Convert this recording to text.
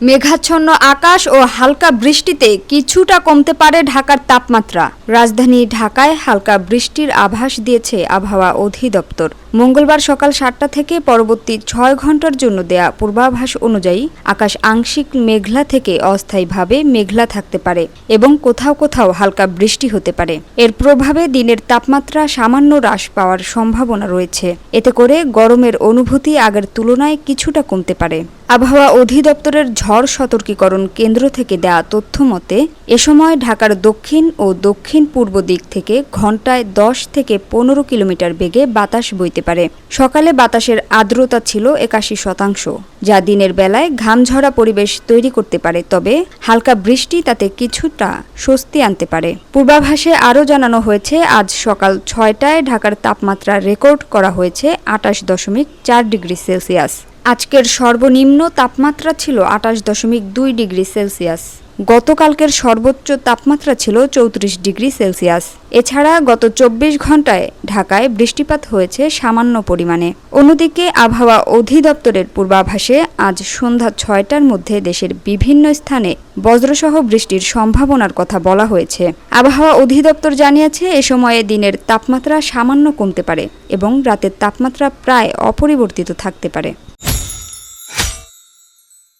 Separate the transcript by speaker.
Speaker 1: মেঘাচ্ছন্ন আকাশ ও হালকা বৃষ্টিতে কিছুটা কমতে পারে ঢাকার তাপমাত্রা। রাজধানী ঢাকায় হালকা বৃষ্টির আভাস দিয়েছে আবহাওয়া অধিদপ্তর। মঙ্গলবার সকাল সাতটা থেকে পরবর্তী ছয় ঘণ্টার জন্য দেয়া পূর্বাভাস অনুযায়ী আকাশ আংশিক মেঘলা থেকে অস্থায়ীভাবে মেঘলা থাকতে পারে এবং কোথাও কোথাও হালকা বৃষ্টি হতে পারে। এর প্রভাবে দিনের তাপমাত্রা সামান্য হ্রাস পাওয়ার সম্ভাবনা রয়েছে। এতে করে গরমের অনুভূতি আগের তুলনায় কিছুটা কমতে পারে। আবহাওয়া অধিদপ্তরের ঝড় সতর্কীকরণ কেন্দ্র থেকে দেয়া তথ্য মতে, এ সময় ঢাকার দক্ষিণ ও দক্ষিণ পূর্ব দিক থেকে ঘন্টায় দশ থেকে পনেরো কিলোমিটার বেগে বাতাস বইতে পারে। সকালে বাতাসের আর্দ্রতা ছিল একাশি শতাংশ, যা দিনের বেলায় ঘামঝরা পরিবেশ তৈরি করতে পারে, তবে হালকা বৃষ্টি তাতে কিছুটা স্বস্তি আনতে পারে। পূর্বাভাসে আরও জানানো হয়েছে, আজ সকাল ছয়টায় ঢাকার তাপমাত্রা রেকর্ড করা হয়েছে আটাশ দশমিক চার ডিগ্রি সেলসিয়াস। আজকের সর্বনিম্ন তাপমাত্রা ছিল আটাশ দশমিক দুই ডিগ্রি সেলসিয়াস। গতকালকের সর্বোচ্চ তাপমাত্রা ছিল চৌত্রিশ ডিগ্রি সেলসিয়াস। এছাড়া গত চব্বিশ ঘন্টায় ঢাকায় বৃষ্টিপাত হয়েছে সামান্য পরিমাণে। অন্যদিকে আবহাওয়া অধিদপ্তরের পূর্বাভাসে আজ সন্ধ্যা ছয়টার মধ্যে দেশের বিভিন্ন স্থানে বজ্রসহ বৃষ্টির সম্ভাবনার কথা বলা হয়েছে। আবহাওয়া অধিদপ্তর জানিয়েছে, এ সময়ে দিনের তাপমাত্রা সামান্য কমতে পারে এবং রাতের তাপমাত্রা প্রায় অপরিবর্তিত থাকতে পারে।